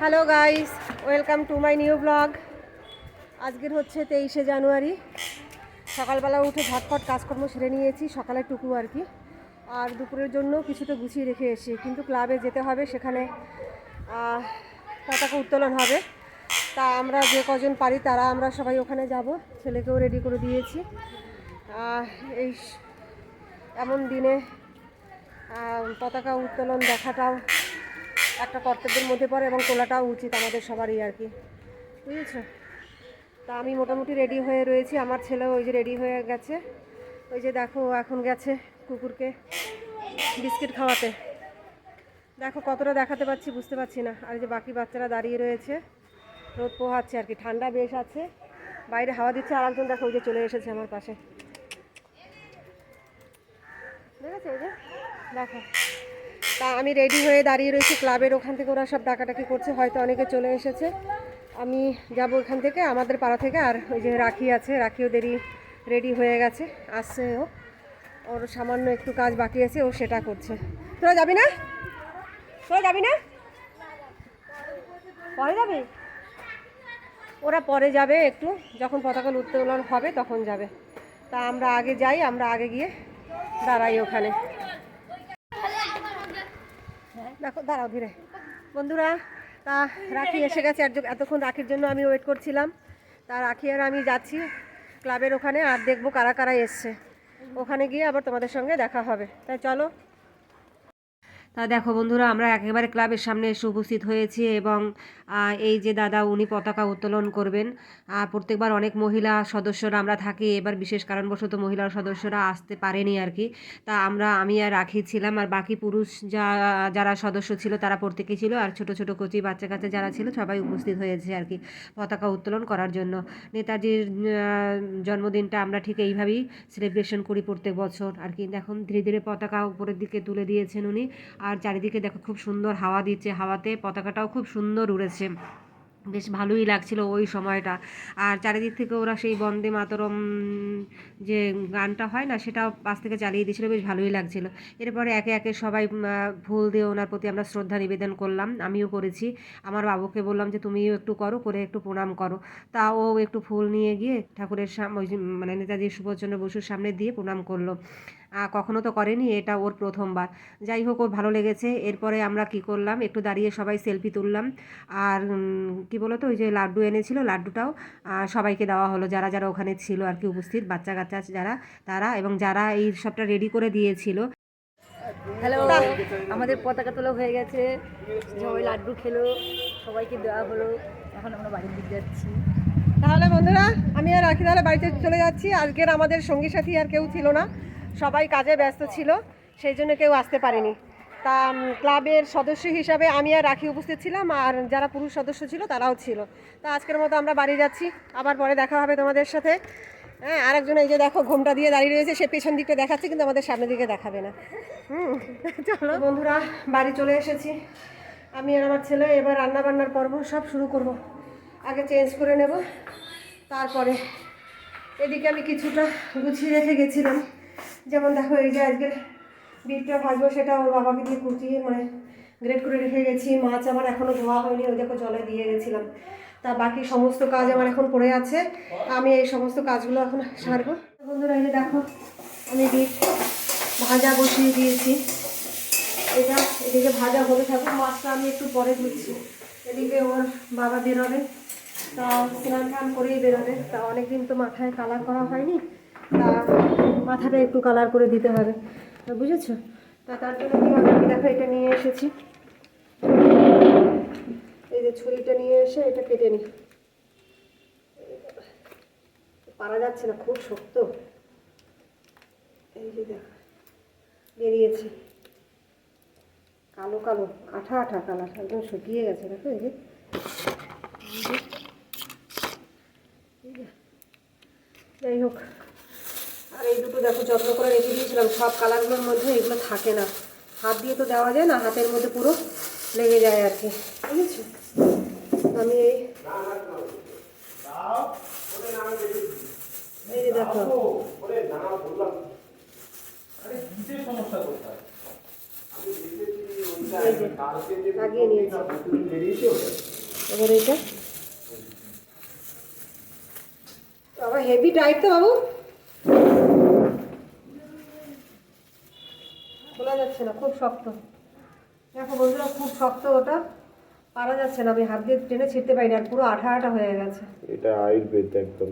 Hello guys welcome to my new vlog আজকের হচ্ছে তেইশে জানুয়ারি। সকালবেলা উঠে ঝটপট কাজকর্ম সেরে নিয়েছি সকালের টুকু আর কি। আর দুপুরের জন্য কিছুটা গুছিয়ে রেখে এসেছি। কিন্তু ক্লাবে যেতে হবে, সেখানে পতাকা উত্তোলন হবে। তা আমরা যে কজন পারি, তারা আমরা সবাই ওখানে যাব। ছেলেকেও রেডি করে দিয়েছি। এই এমন দিনে পতাকা উত্তোলন দেখাটাও একটা কর্তব্যের মধ্যে পড়ে এবং তোলাটাও উচিত আমাদের সবারই আর কি। বুঝেছ? তা আমি মোটামুটি রেডি হয়ে রয়েছি। আমার ছেলেও ওই যে রেডি হয়ে গেছে। ওই যে দেখো এখন গেছে কুকুরকে বিস্কিট খাওয়াতে। দেখো, কতটা দেখাতে পাচ্ছি, বুঝতে পারছি না। আর যে বাকি বাচ্চারা দাঁড়িয়ে রয়েছে, রোদ পোহাচ্ছে আর কি। ঠান্ডা বেশ আছে। বাইরে হাওয়া দিচ্ছে। আর একজন দেখো, ওই যে চলে এসেছে আমার পাশে। দেখেছ? ওই যে দেখো। তা আমি রেডি হয়ে দাঁড়িয়ে রয়েছি ক্লাবের ওখান থেকে ওরা সব ডাকাডাকি করছে, হয়তো অনেকে চলে এসেছে। আমি যাব ওখান থেকে, আমাদের পাড়া থেকে, আর ওই যে রাখি আছে, রাখিও দেরি রেডি হয়ে গেছে, আসছে ও। ওর সামান্য একটু কাজ বাকি আছে, ও সেটা করছে। তোরা যাবি না? তোরা যাবি না? পরে যাবি? ওরা পরে যাবে একটু, যখন পতাকা উত্তোলন হবে তখন যাবে। তা আমরা আগে যাই, আমরা আগে গিয়ে দাঁড়াই ওখানে। দেখো, দাঁড়াও ধীরে। বন্ধুরা, তা রাখি এসে গেছে। এতক্ষণ রাখির জন্য আমি ওয়েট করছিলাম। তা রাখি আর আমি যাচ্ছি ক্লাবের ওখানে আর দেখব কারা কারা এসছে। ওখানে গিয়ে আবার তোমাদের সঙ্গে দেখা হবে। তাই চলো। তা দেখো বন্ধুরা, আমরা একেবারে ক্লাবের সামনে এসে উপস্থিত হয়েছি এবং এই যে দাদা উনি পতাকা উত্তোলন করবেন প্রত্যেকবার অনেক মহিলা সদস্যরা আমরা থাকি, এবার বিশেষ কারণবশত মহিলা সদস্যরা আসতে পারেনি আর কি তা আমরা, আমি আর রাখি ছিলাম, আর বাকি পুরুষ যা, যারা সদস্য ছিল তারা প্রত্যেকেই ছিল, আর ছোট ছোট কচি বাচ্চা কাচ্চা যারা ছিল সবাই উপস্থিত হয়েছে আর কি পতাকা উত্তোলন করার জন্য। নেতাজির জন্মদিনটা আমরা ঠিক এইভাবেই সেলিব্রেশন করি প্রত্যেক বছর আর কি দেখুন, ধীরে ধীরে পতাকা উপরের দিকে তুলে দিয়েছেন উনি। আর চারিদিকে দেখো খুব সুন্দর হাওয়া দিচ্ছে, হাওয়াতে পতাকাটাও খুব সুন্দর উড়েছে। বেশ ভালোই লাগছিল ওই সময়টা। আর চারিদিক থেকে ওরা সেই বন্দে মাতরম যে গানটা হয় না, সেটাও পাশ থেকে চালিয়ে দিয়েছিল, বেশ ভালোই লাগছিল। এরপরে একে একে সবাই ফুল দিয়ে ওনার প্রতি আমরা শ্রদ্ধা নিবেদন করলাম, আমিও করেছি। আমার বাবুকে বললাম যে, তুমিও একটু করো, করে একটু প্রণাম করো। তা ও একটু ফুল নিয়ে গিয়ে ঠাকুরের সামনে মানে নেতাজি সুভাষচন্দ্র বসুর সামনে দিয়ে প্রণাম করল। কখনো তো করেনি এটা ওর প্রথমবার। যাই হোক ওর ভালো লেগেছে। এরপরে আমরা কি করলাম একটু দাঁড়িয়ে সবাই সেলফি তুললাম। আর কি বলো তো ওই যে লাড্ডু এনেছিল লাড্ডুটাও সবাইকে দেওয়া হলো। যারা যারা ওখানে ছিল আর কি উপস্থিত বাচ্চা কাচ্চা যারা তারা এবং যারা এই সবটা রেডি করে দিয়েছিল। হ্যালো আমাদের পতাকা তোলা হয়ে গেছে। সবাই লাড্ডু খেলো সবাইকে দেওয়া হলো। এখন আমরা বাড়ির দিকে যাচ্ছি। তাহলে বন্ধুরা আমি আর রাখি তাহলে বাড়িতে চলে যাচ্ছি। আজকের আমাদের সঙ্গী সাথী আর কেউ ছিল না। সবাই কাজে ব্যস্ত ছিল, সেই জন্য কেউ আসতে পারেনি। তা ক্লাবের সদস্য হিসাবে আমি আর রাখি উপস্থিত ছিলাম, আর যারা পুরুষ সদস্য ছিল তারাও ছিল। তা, আজকের মতো আমরা বাড়ি যাচ্ছি, আবার পরে দেখা হবে তোমাদের সাথে। হ্যাঁ আরেকজন এই যে দেখো ঘোমটা দিয়ে দাঁড়িয়ে রয়েছে, সে পেছন দিকটা দেখাচ্ছে, কিন্তু আমাদের সামনের দিকে দেখাবে না। হুম, চলো। বন্ধুরা, বাড়ি চলে এসেছি। আমি আর আমার ছেলে এবার রান্না বান্নার পর্ব সব শুরু করব। আগে চেঞ্জ করে নেব, তারপরে। এদিকে আমি কিছুটা গুছিয়ে রেখে গেছিলাম। যেমন দেখো এই যে আজকের বিটটা ভাজবো সেটা ওর বাবাকে দিয়ে কুচিয়ে মানে গ্রেড করে রেখে গেছি। মাছ আমার এখনও ধোয়া হয়নি, ওই দেখো জলে দিয়ে গেছিলাম। তা বাকি সমস্ত কাজ আমার এখন পড়ে আছে। আমি এই সমস্ত কাজগুলো এখন সারবো। বন্ধুরা, এই যে দেখো, আমি বিট ভাজা বসিয়ে দিয়েছি। এটা এদিকে ভাজা হতে থাকুক, মাছটা আমি একটু পরে দিচ্ছি এদিকে ওর বাবা বেরোবে, তা স্নান টান করেই বেরোবে। তা অনেকদিন তো মাথায় কালার করা হয়নি। তা মাথাটা একটু কালার করে দিতে হবে। বুঝেছ? তা তার জন্য কী আমি দেখো, এটা নিয়ে এসেছি। এই যে ছুরিটা নিয়ে এসে এটা কেটে নিই। পারা যাচ্ছে না, খুব শক্ত। এই যে দেখো, বেরিয়েছে। কালো কালো আঠা আঠা কালার, একদম শুকিয়ে গেছে, দেখো এই যে এই যে। এই যে। যাই হোক আর এই দুটো দেখো যত্ন করে রেখে দিয়েছিলাম। সব কালারগুলোর মধ্যে এগুলো থাকে না। হাত দিয়ে তো দেওয়া যায় না, হাতের মধ্যে পুরো লেগে যায় আর কি। বুঝেছ? আমি এই যে দেখো। এইটা। বাবা হেভি টাইট তো বাবু খোলা যাচ্ছে না খুব শক্ত। দেখো বন্ধুরা খুব শক্ত ওটা। পারা যাচ্ছে না আমি হাত দিয়ে টেনে ছিঁড়তে পারি না আর পুরো আঠা আঠা হয়ে গেছে। এটা আয়ুর্বেদ একদম।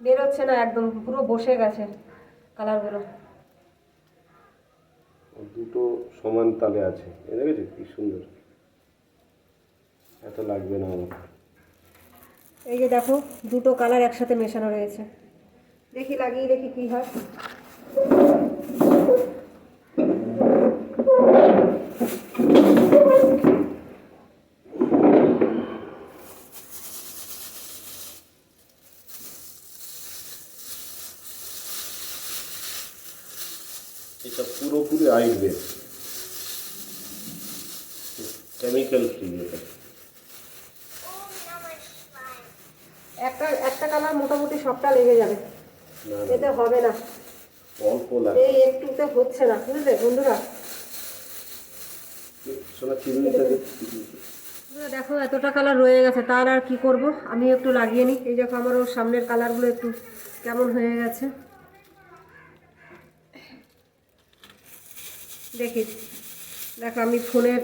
বেরোচ্ছে না একদম পুরো বসে গেছে কালারগুলো। দুটো সমান তালে আছে দেখেছ কি সুন্দর? এত লাগবে না আমার এই যে দেখো দুটো কালার একসাথে মেশানো রয়েছে। দেখি লাগিয়ে দেখি কি হয় এটা পুরোপুরি আয়ুর্বেদ কেমিক্যাল ফ্রি এটা একটা একটা কালার মোটামুটি সবটা লেগে যাবে। এতে হবে না। এই একটুতে হচ্ছে না বুঝলে। বন্ধুরা, দেখো এতটা কালার রয়ে গেছে তার আর কি করব? আমি একটু লাগিয়ে নিই। এই দেখো আমার ওর সামনের কালারগুলো একটু কেমন হয়ে গেছে। দেখি। দেখো আমি ফোনের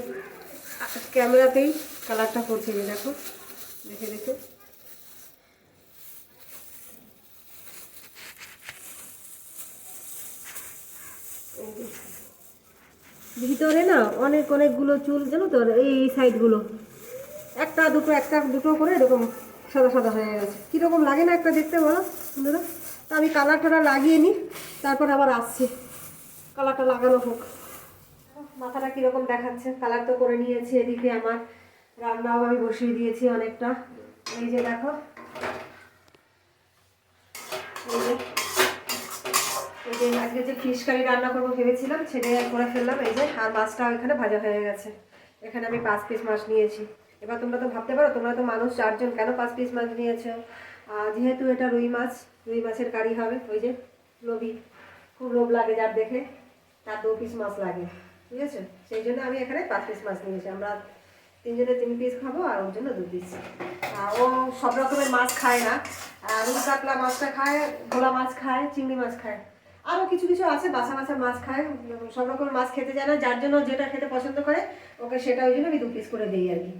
ক্যামেরাতেই কালারটা করছি দেখো। দেখে দেখে এই যে। ভিতরে না অনেক অনেকগুলো চুল, জানো তো এই সাইডগুলো। একটা, দুটো একটা, দুটো করে এরকম সাদা সাদা হয়ে গেছে। কীরকম লাগে না একটা দেখতে, বলো, বন্ধুরা? তা আমি কালারটা লাগিয়ে নিই, তারপর আবার আসছি। কালারটা লাগানো হোক। মাথাটা কীরকম দেখাচ্ছে? কালার তো করে নিয়েছি এদিকে আমার। রান্নাও আমি বসিয়ে দিয়েছি অনেকটা। এই যে দেখো এই যে এই যে আজকে যে ফিশ কারি রান্না করব ভেবেছিলাম আর করে ফেললাম। এই যে, আর মাছটা এখানে ভাজা হয়ে গেছে। এখানে আমি পাঁচ পিস মাছ নিয়েছি। এবার তোমরা তো ভাবতে পারো, তোমরা তো মানুষ, চারজন, কেন পাঁচ পিস মাছ নিয়েছো? আর যেহেতু এটা রুই মাছ, রুই মাছের কারি হবে, ওই যে লোভি। খুব লোভ লাগে যার দেখে, তার দু পিস মাছ লাগে। বুঝেছ? সেই জন্য আমি এখানে পাঁচ পিস মাছ নিয়েছি। আমরা তিনজনে তিন পিস খাব আর ওর জন্য দু পিস ও সব রকমের মাছ খায় না। রুই কাতলা মাছটা খায়, ভোলা মাছ খায়, চিংড়ি মাছ খায়। আরও কিছু কিছু আছে বাসা বাসা মাছ খায় সব রকমের মাছ খেতে যায় না, যার জন্য যেটা খেতে পছন্দ করে, ওকে সেটা ওই জন্য আমি দু পিস করে দিই আর কি।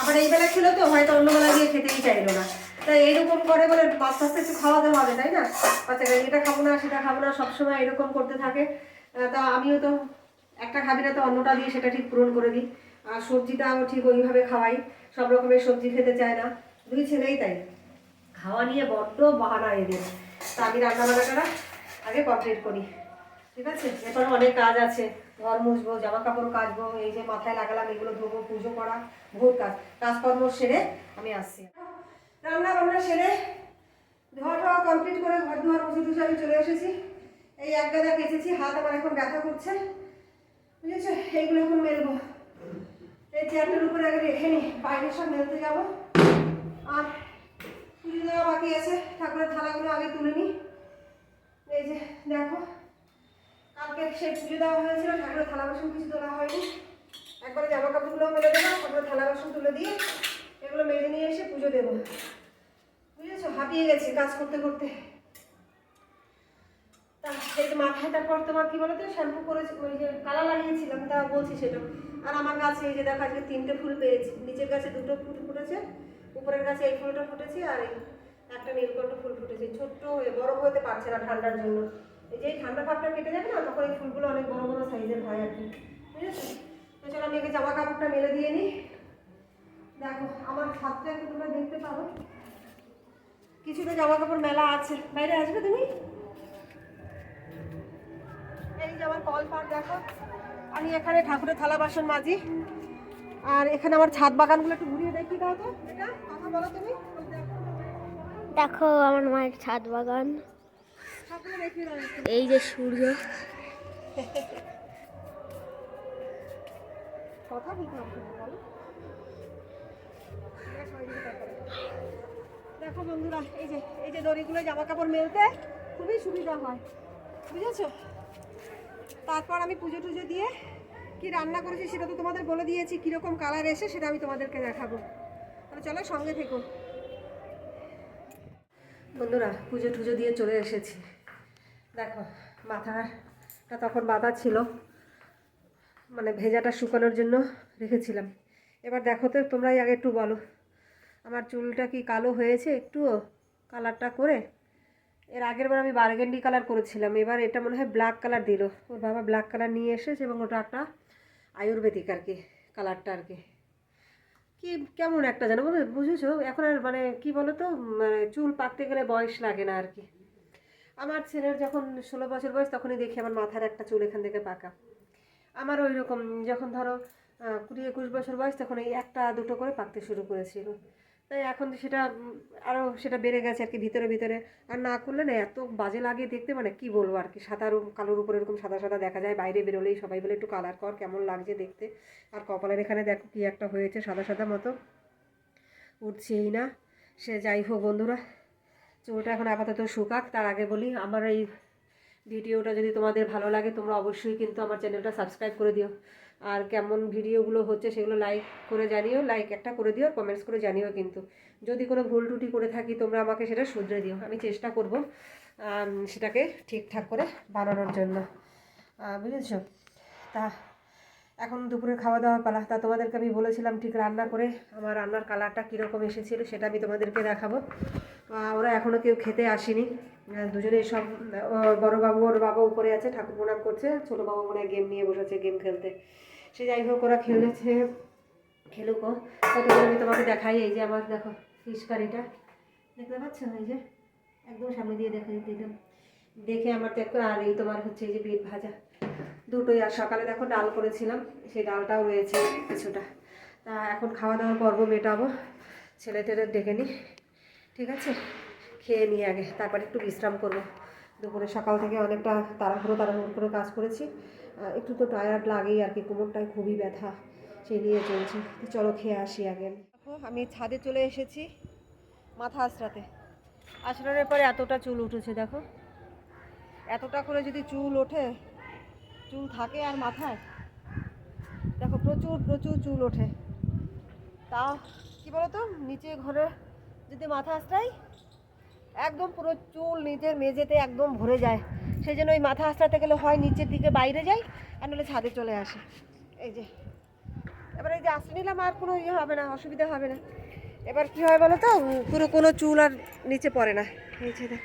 আবার এই বেলা ছিল তো, হয়তো অন্য বেলা গিয়ে খেতেই চাইলো না। তাই এরকম করে বলে মাছ আস্তে একটু খাওয়াতে হবে, তাই না? বাচ্চাকে এটা খাব না, সেটা খাব না সবসময় এরকম করতে থাকে। তা আমিও তো একটা খাবি না তো অন্যটা দিয়ে সেটা ঠিক পূরণ করে দিই। আর সবজিটাও ঠিক ওইভাবে খাওয়াই, সব রকমের সবজি খেতে চায় না। দুই ছেলেই তাই। খাওয়া নিয়ে বড্ড বাহানা এদের। তা আমি রান্না বান্নাটা আগে কমপ্লিট করি। ঠিক আছে? এরপর অনেক কাজ আছে। ঘর মুছবো জামা কাপড় কাচবো, এই যে মাথায় লাগালাম, এগুলো ধোবো, পুজো করা, বহুত কাজ। কাজকর্ম সেরে আমি আসছি। রান্না বান্না সেরে ধোয়া টোয়া কমপ্লিট করে ঘর ধোয়ার মুছে টুছে আমি চলে এসেছি। এই এক গাদা কেচেছি, হাত আমার এখন ব্যথা করছে। বুঝেছ? এইগুলো এখন মেলবো। এই চেয়ারটার উপরে আগে রেখে নি বাইরে সব মেলতে যাব। আর পুজো দেওয়া বাকি আছে। ঠাকুরের থালাগুলো আগে তুলে নিই। এই যে, দেখো, কালকে সেই পুজো দেওয়া হয়েছিল, ঠাকুরের থালা বাসন কিছু তোলা হয়নি। একবারে জামা কাপড়গুলো মেলে দেবো তারপরে থালা বাসন তুলে দিয়ে এগুলো মেলে নিয়ে এসে পুজো দেবো। বুঝেছ? হাঁপিয়ে গেছি কাজ করতে করতে। তা, এই যে মাথায়, তারপর তোমার কি বলতো, শ্যাম্পু করেছি, ওই যে কালার লাগিয়েছিলাম, তা বলছি সেটা। আর আমার গাছে, এই যে দেখো, আজকে তিনটে ফুল পেয়েছি। নিচের গাছে দুটো ফুল ফুটেছে, উপরের গাছে এই ফুলটা ফুটেছে, আর এই একটা নীলকণ্ঠ ফুটেছে ছোট্ট হয়ে, বড় হতে পারছে না ঠান্ডার জন্য। এই যে ঠান্ডা ভাবটা কেটে যাবে না, তখন এই ফুলগুলো অনেক বড় বড় সাইজের হয় আর কি। তো চলো আমি আগে জামা কাপড়টা মেলে দিয়ে নিই। দেখো, আমার ছাদটা একটু তোমরা দেখতে পারো। কিছুটা জামা কাপড় মেলা আছে। বাইরে আসবে তুমি? এই যে আমার কল পার দেখো। আমি এখানে ঠাকুরের থালা বাসন মাজি। আর এখানে আমার ছাদ বাগানগুলো একটু ঘুরিয়ে দেখি, দাও তো। এটা কথা বলো তুমি। দেখো আমার মায়ের ছাদ বাগান। এই যে সূর্য। দেখো, বন্ধুরা এই যে এই যে দড়িগুলো জামা কাপড় মেলতে খুবই সুবিধা হয়। বুঝেছ? তারপর আমি পুজো টুজো দিয়ে কি রান্না করেছি সেটা তো তোমাদের বলে দিয়েছি কীরকম কালার এসে সেটা আমি তোমাদেরকে দেখাবো। তাহলে চলো সঙ্গে থেকো। বন্ধুরা, পুজো টুজো দিয়ে চলে এসেছি। দেখো, মাথাটা তখন বাঁধা ছিল। মানে ভেজাটা শুকানোর জন্য রেখেছিলাম। এবার দেখো তো, তোমরাই আগে একটু বলো, আমার চুলটা কি কালো হয়েছে একটুও কালারটা করে? এর আগের বার আমি বার্গেন্ডি কালার করেছিলাম, এবার এটা মনে হয় ব্ল্যাক কালার দিল। ওর বাবা ব্ল্যাক কালার নিয়ে এসেছে এবং ওটা একটা আয়ুর্বেদিক আর কি, কালারটা আর কি। কি, কেমন একটা যেন বলো, বুঝেছ? এখন আর মানে কি বলো তো মানে চুল পাকতে গেলে বয়স লাগে না আর কি। আমার ছেলের যখন ষোলো বছর বয়স, তখনই দেখি আমার মাথার একটা চুল এখান থেকে পাকা। আমার ওই রকম যখন ধরো কুড়ি একুশ বছর বয়স, তখন এই একটা দুটো করে পাকতে শুরু করেছিল। তাই এখন সেটা উম, আরও সেটা বেড়ে গেছে আর কি ভিতরে ভিতরে। আর না করলে না এত বাজে লাগে দেখতে মানে কি বলব আর কি সাদার কালোর উপর এরকম সাদা সাদা দেখা যায় বাইরে বেরোলেই সবাই বলে একটু কালার কর কেমন লাগছে দেখতে। আর কপালের এখানে দেখো কি একটা হয়েছে সাদা সাদা মতো। উঠছেই না সে যাই হোক বন্ধুরা চুলটা এখন আপাতত শুকাক তার আগে বলি আমার এই ভিডিওটা যদি তোমাদের ভালো লাগে তোমরা অবশ্যই কিন্তু আমার চ্যানেলটা সাবস্ক্রাইব করে দিও। আর কেমন ভিডিওগুলো হচ্ছে সেগুলো লাইক করে জানিও লাইক একটা করে দিও আর কমেন্টস করে জানিও কিন্তু। যদি কোনো ভুল ত্রুটি করে থাকি তোমরা আমাকে সেটা শুধরে দিও। আমি চেষ্টা করব সেটাকে ঠিকঠাক করে বানানোর জন্য। বুঝেছ? তা এখন দুপুরে খাওয়া দাওয়া পালা। তা তোমাদেরকে আমি বলেছিলাম ঠিক রান্না করে আমার রান্নার কালারটা কীরকম এসেছিল সেটা আমি তোমাদেরকে দেখাবো। ওরা এখনও কেউ খেতে আসেনি। আহ, দুজনেই সব আহ, বড় বাবু ওর বাবা উপরে আছে ঠাকুর প্রণাম করছে। ছোটো বাবু মনে গেম নিয়ে বসেছে গেম খেলতে। সে যাই হোক, ওরা খেলেছে। খেলুকো আমি তোমাকে দেখাই, এই যে আমার দেখো ফিশ কারিটা দেখতে পাচ্ছ এই যে? একদম সামনে দিয়ে দেখা দিতাম দেখে আমার তো আর এই তোমার হচ্ছে এই যে পেট ভাজা। দুটোই আর সকালে দেখো ডাল করেছিলাম, সেই ডালটাও রয়েছে কিছুটা। তা এখন খাওয়া দাওয়ার পর্ব মেটাবো ছেলে টেলে ডেকে নিই ঠিক আছে? খেয়ে নিই আগে, তারপর একটু বিশ্রাম করব। দুপুরে সকাল থেকে অনেকটা তাড়াহুড়ো তাড়াহুড়ো করে কাজ করেছি। একটু তো টায়ার্ড লাগেই আর কি, কোমরটায় খুবই ব্যথা, সেই নিয়ে চলছি। চলো খেয়ে আসি আগে। দেখো, আমি ছাদে চলে এসেছি মাথা আশ্রাতে আশ্রানোর পরে এতটা চুল উঠেছে, দেখো। এতটা করে যদি চুল ওঠে, চুল থাকে আর মাথায়, দেখো প্রচুর প্রচুর চুল ওঠে। তাও কি বলতো, নিচে ঘরে যদি মাথা আশ্রাই একদম পুরো চুল নিচের মেঝেতে একদম ভরে যায়। সেই জন্য ওই মাথা আশ্রাতে গেলে হয় নিচের দিকে বাইরে যাই, আর নাহলে ছাদে চলে আসে। এই যে, এবার এই যে আশ্রয় নিলাম, আর কোনো ইয়ে হবে না, অসুবিধা হবে না। এবার কি হয় বলো তো পুরো কোনো চুল আর নিচে পড়ে না। এই যে দেখ,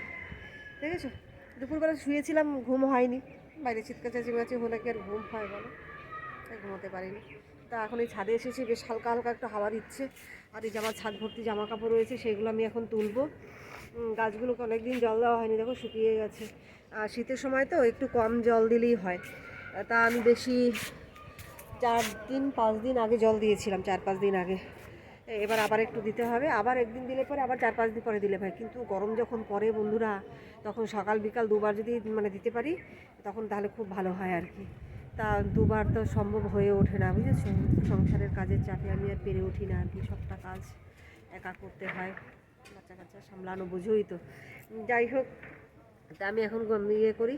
দেখেছ? দুপুরবেলা শুয়েছিলাম, ঘুম হয়নি। বাইরে চিৎকার চেঁচিমেচি হলে কি আর ঘুম হয় বলো? তাই ঘুমোতে পারিনি। তা এখন এই ছাদে এসেছি, বেশ হালকা হালকা একটা হাওয়া দিচ্ছে। আর এই যে আমার ছাদ ভর্তি জামা কাপড় রয়েছে, সেগুলো আমি এখন তুলবো। গাছগুলোকে অনেকদিন জল দেওয়া হয়নি, দেখো শুকিয়ে গেছে। আর শীতের সময় তো একটু কম জল দিলেই হয়। তা আমি বেশি চার দিন, পাঁচ দিন আগে জল দিয়েছিলাম, চার পাঁচ দিন আগে। এবার আবার একটু দিতে হবে। আবার একদিন দিলে পরে, আবার চার পাঁচ দিন পরে দিলে ভাই। কিন্তু গরম যখন পরে বন্ধুরা, তখন সকাল, বিকাল দুবার যদি মানে দিতে পারি, তখন তাহলে খুব ভালো হয় আর কি। তা দুবার তো সম্ভব হয়ে ওঠে না, বুঝেছ? সংসারের কাজের চাপে আমি আর পেরে উঠি না আর কি, সবটা কাজ একা করতে হয়। বাচ্চা কাচ্চা সামলানো বুঝোই তো। যাই হোক, তা আমি এখন ইয়ে করি।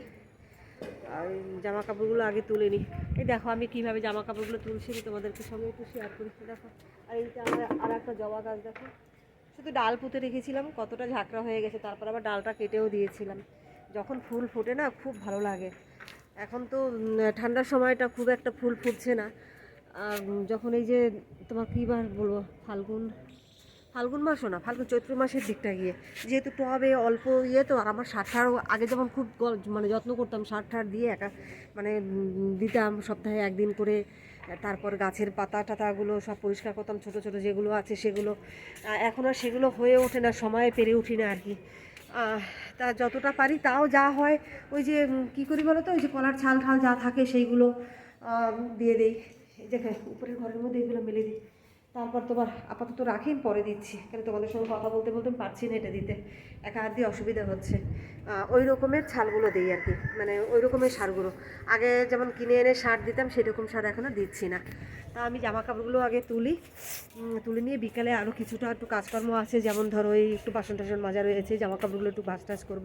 আর জামা কাপড়গুলো আগে তুলে নিই। এই দেখো, আমি কীভাবে জামা কাপড়গুলো তুলছি তোমাদেরকে সঙ্গে একটু শেয়ার করি। দেখো, আর এইটা আমার আর একটা জবা গাছ, দেখো। শুধু ডাল পুঁতে রেখেছিলাম, কতটা ঝাঁকড়া হয়ে গেছে, তারপর আবার ডালটা কেটেও দিয়েছিলাম। যখন ফুল ফোটে না, খুব ভালো লাগে। এখন তো ঠান্ডার সময়টা খুব একটা ফুল ফুটছে না। আর যখন এই যে তোমার কী বার বলব? ফাল্গুন? ফাল্গুন মাসও না, ফাল্গুন চৈত্র মাসের দিকটা গিয়ে। যেহেতু টবে অল্প ইয়ে তো আর আমার সার আগে যেমন খুব মানে যত্ন করতাম, সার দিয়ে একা মানে দিতাম, সপ্তাহে একদিন করে। তারপর গাছের পাতা টাতাগুলো সব পরিষ্কার করতাম, ছোট ছোট যেগুলো আছে সেগুলো। এখন আর সেগুলো হয়ে ওঠে না, সময়ে পেরে উঠি না আর কি। তা যতটা পারি তাও যা হয়, ওই যে কী করি বলো তো, ওই যে কলার ছাল ঠাল যা থাকে সেইগুলো দিয়ে দেই। দেখে উপরের ঘরের মধ্যে এগুলো মেলে দিই। তারপর তোমার আপাতত রাখি পরে দিচ্ছি। কেন তোমাদের সঙ্গে কথা বলতে বলতে পারছি না এটা দিতে। একা হাত দিয়ে অসুবিধা হচ্ছে। ওই রকমের ছালগুলো দিই আর কি। মানে ওই রকমের সারগুলো। আগে যেমন কিনে এনে সার দিতাম, সেরকম সার এখনও দিচ্ছি না। তা আমি জামা কাপড়গুলো আগে তুলি। তুলে নিয়ে বিকালে আরও কিছুটা একটু কাজকর্ম আছে। যেমন ধরো এই একটু বাসন টাসন মাজা রয়েছে জামা কাপড়গুলো একটু ভাজ টাজ করব।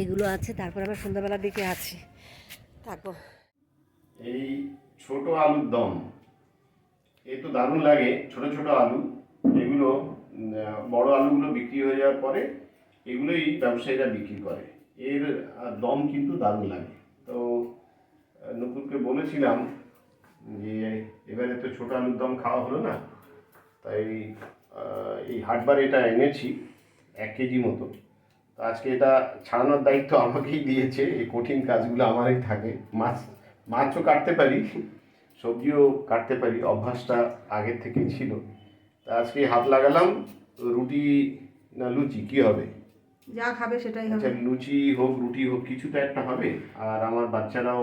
এইগুলো আছে। তারপর আবার সন্ধ্যাবেলার দিকে আছি। থাকব এই ছোট আলুর দম। এ তো দারুণ লাগে ছোট ছোট আলু এগুলো বড় আলুগুলো বিক্রি হয়ে যাওয়ার পরে এগুলোই ব্যবসায়ীরা বিক্রি করে। এর দম কিন্তু দারুণ লাগে। তো আহ, নকুরকে বলেছিলাম যে এবারে তো ছোট আলুর দম খাওয়া হলো না তাই এই হাটবার এটা এনেছি এক কেজি মতো। তো আজকে এটা ছাড়ানোর দায়িত্ব আমাকেই দিয়েছে এই কঠিন কাজগুলো আমারই থাকে। মাছ মাছও কাটতে পারি সবজিও কাটতে পারি অভ্যাসটা আগের থেকে ছিল। তা আজকে হাত লাগালাম রুটি না লুচি কি হবে? যা খাবে সেটাই আচ্ছা হবে লুচি হোক রুটি হোক কিছু তো একটা হবে। আর আমার বাচ্চারাও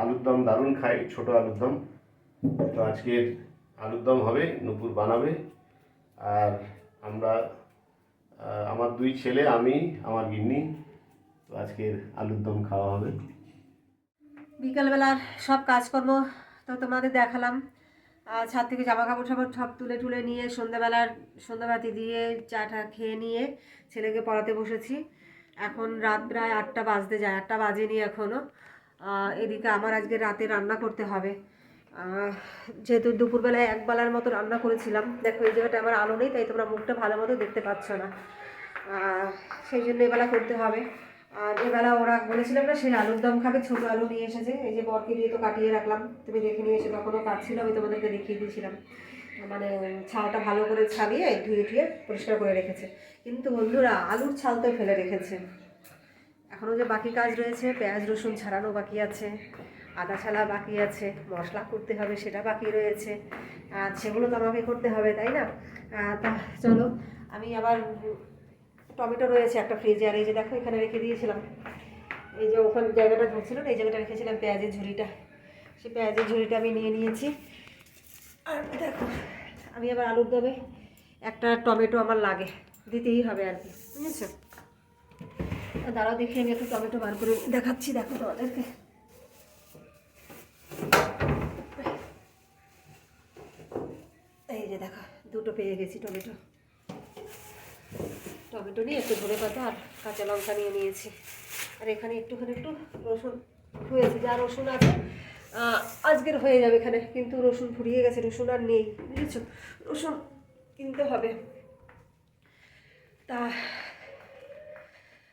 আলুর দম দারুণ খায় ছোট আলুর দম। তো আজকের আলুর দম হবে নুপুর বানাবে। আর আমরা আমার দুই ছেলে আমি আমার গিন্নি তো আজকের আলুর দম খাওয়া হবে। বিকালবেলার সব কাজকর্ম তো তোমাদের দেখালাম। ছাদ থেকে জামা কাপড় সাপড় সব তুলে টুলে নিয়ে সন্ধ্যাবেলার সন্ধ্যাবাতি দিয়ে চাটা খেয়ে নিয়ে ছেলেকে পড়াতে বসেছি। এখন রাত প্রায় আটটা বাজতে যায়, আটটা বাজেনি এখনও এদিকে আমার আজকে রাতে রান্না করতে হবে। যেহেতু দুপুরবেলায় এক বেলার মতো রান্না করেছিলাম, দেখো এই জায়গাটা আমার আলো নেই, তাই তোমরা মুখটা ভালো মতো দেখতে পাচ্ছ না। সেই জন্য এবেলা করতে হবে। আর এবেলা ওরা বলেছিলাম না সেই আলুর দম খাবে, ছোটো আলু নিয়ে এসেছে। এই যে বরকে দিয়ে তো কাটিয়ে রাখলাম। তুমি দেখে নিয়ে এসে তখনও কাটছিল? আমি তোমাদেরকে দেখিয়ে দিয়েছিলাম। মানে ছালটা ভালো করে ছাড়িয়ে, ধুয়ে ধুয়ে পরিষ্কার করে রেখেছে। কিন্তু বন্ধুরা, আলুর ছাল তো ফেলে রেখেছে। এখনও যে বাকি কাজ রয়েছে, পেঁয়াজ, রসুন ছাড়ানো বাকি আছে। আদা ছালা বাকি আছে। মশলা করতে হবে, সেটা বাকি রয়েছে। আর সেগুলো তো আমাকে করতে হবে, তাই না? তা চলো, আমি আবার টমেটো রয়েছে একটা ফ্রিজে আর এই যে দেখো এখানে রেখে দিয়েছিলাম। এই যে ওখানে জায়গাটা ধরছিল এই জায়গাটা রেখেছিলাম পেঁয়াজের ঝুড়িটা। সেই পেঁয়াজের ঝুড়িটা আমি নিয়ে নিয়েছি। আর দেখো, আমি আবার আলুর দমে একটা টমেটো আমার লাগে, দিতেই হবে আর কি, বুঝেছ? দাঁড়াও দেখি, আমি একটু টমেটো বার করে দেখাচ্ছি, দেখো তোমাদেরকে। এই যে দেখো, দুটো পেয়ে গেছি টমেটো। টমেটো নিয়ে একটু ধনে পাতা আর কাঁচা লঙ্কা নিয়ে নিয়েছি। আর এখানে একটুখানি একটু রসুন হয়েছে, যা রসুন আছে আজকের হয়ে যাবে এখানে, কিন্তু রসুন ফুরিয়ে গেছে, রসুন আর নেই, বুঝেছ? রসুন কিনতে হবে। তা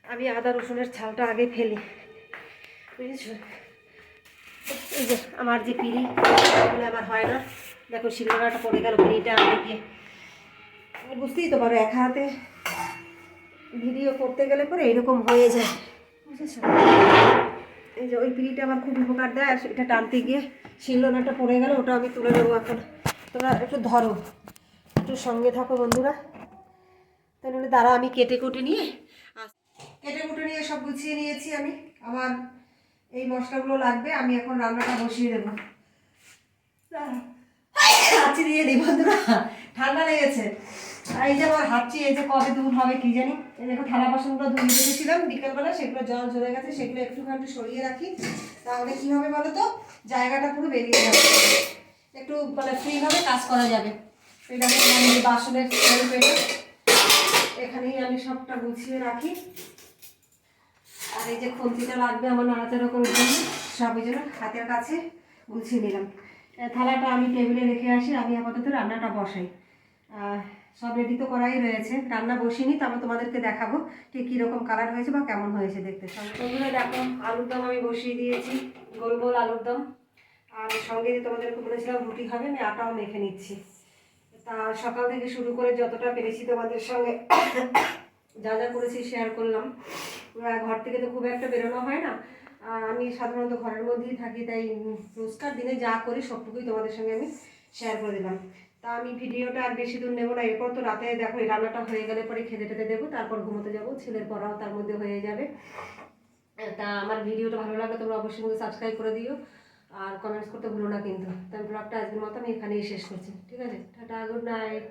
আমি আদা রসুনের ছালটা আগে ফেলি, বুঝেছ? এই যে আমার যে পিড়ি, এগুলো আমার হয় না। দেখো, শিলনোড়াটা পড়ে গেল পিড়িটা আনতে গিয়ে বুঝতেই তো পারো, এক হাতে ভিডিও করতে গেলে পরে এরকম হয়ে যায়। বুঝেছ? এই যে ওই পিড়িটা আমার খুব উপকার দেয়, আর এটা টানতে গিয়ে শিলনোড়াটা পড়ে গেলে, ওটা আমি তুলে নেব এখন। তোমরা একটু ধরো, একটু সঙ্গে থাকো বন্ধুরা। তাহলে দাঁড়া, আমি কেটে কুটে নিয়ে কেটে কুটে নিয়ে সব গুছিয়ে নিয়েছি আমি। আমার এই মশলাগুলো লাগবে, আমি এখন রান্নাটা বসিয়ে দেবো। দাঁড়াও। দিয়ে দিই বন্ধুরা, ঠান্ডা লেগেছে। এই যে আমার হাঁচি এই যে কবে দূর হবে কি জানি? এই দেখো থালা বাসনগুলো ধুয়ে রেখেছিলাম বিকেলবেলা, সেগুলো জল ঝরে গেছে, সেগুলো একটুখানি সরিয়ে রাখি। তাহলে কী হবে বলো তো জায়গাটা পুরো বেরিয়ে যাবে। একটু মানে ফ্রিভাবে কাজ করা যাবে। আমি বাসনের এখানেই আমি সবটা গুছিয়ে রাখি। আর এই যে খুন্তিটা লাগবে আমার নাড়াচাড়া করার জন্য সব ওই জন্য হাতের কাছে গুছিয়ে নিলাম। থালাটা আমি টেবিলে রেখে আসি, আমি আপাতত রান্নাটা বসাই। সব রেডি তো করাই রয়েছে। রান্না বসিনি তারপর তোমাদেরকে দেখাবো ঠিক কীরকম কালার হয়েছে বা কেমন হয়েছে দেখতে। সঙ্গে দেখো, আলুর দম আমি বসিয়ে দিয়েছি, গোল গোল আলুর দম। আর সঙ্গে যে তোমাদেরকে বলেছিলাম, রুটি খাবে, আমি আটাও মেখে নিচ্ছি। তা সকাল থেকে শুরু করে যতটা পেরেছি তোমাদের সঙ্গে যা যা করেছি শেয়ার করলাম। ঘর থেকে তো খুব একটা বেরোনো হয় না। আমি সাধারণত ঘরের মধ্যেই থাকি, তাই রোজকার দিনে যা করি, সবটুকুই তোমাদের সঙ্গে আমি শেয়ার করে দিলাম। তা আমি ভিডিওটা আর বেশি দূর নেব না, এরপর তো রাতে দেখো এই রান্নাটা হয়ে গেলে পরে খেতে টেতে দেবো, তারপর ঘুমোতে যাব, ছেলের পড়াও তার মধ্যে হয়ে যাবে। তা আমার ভিডিওটা ভালো লাগলে তোমরা অবশ্যই কিন্তু সাবস্ক্রাইব করে দিও, আর কমেন্টস করতে ভুলো না কিন্তু। তাই ব্লগটা আজকের মতো আমি এখানেই শেষ করছি, ঠিক আছে? Tata good night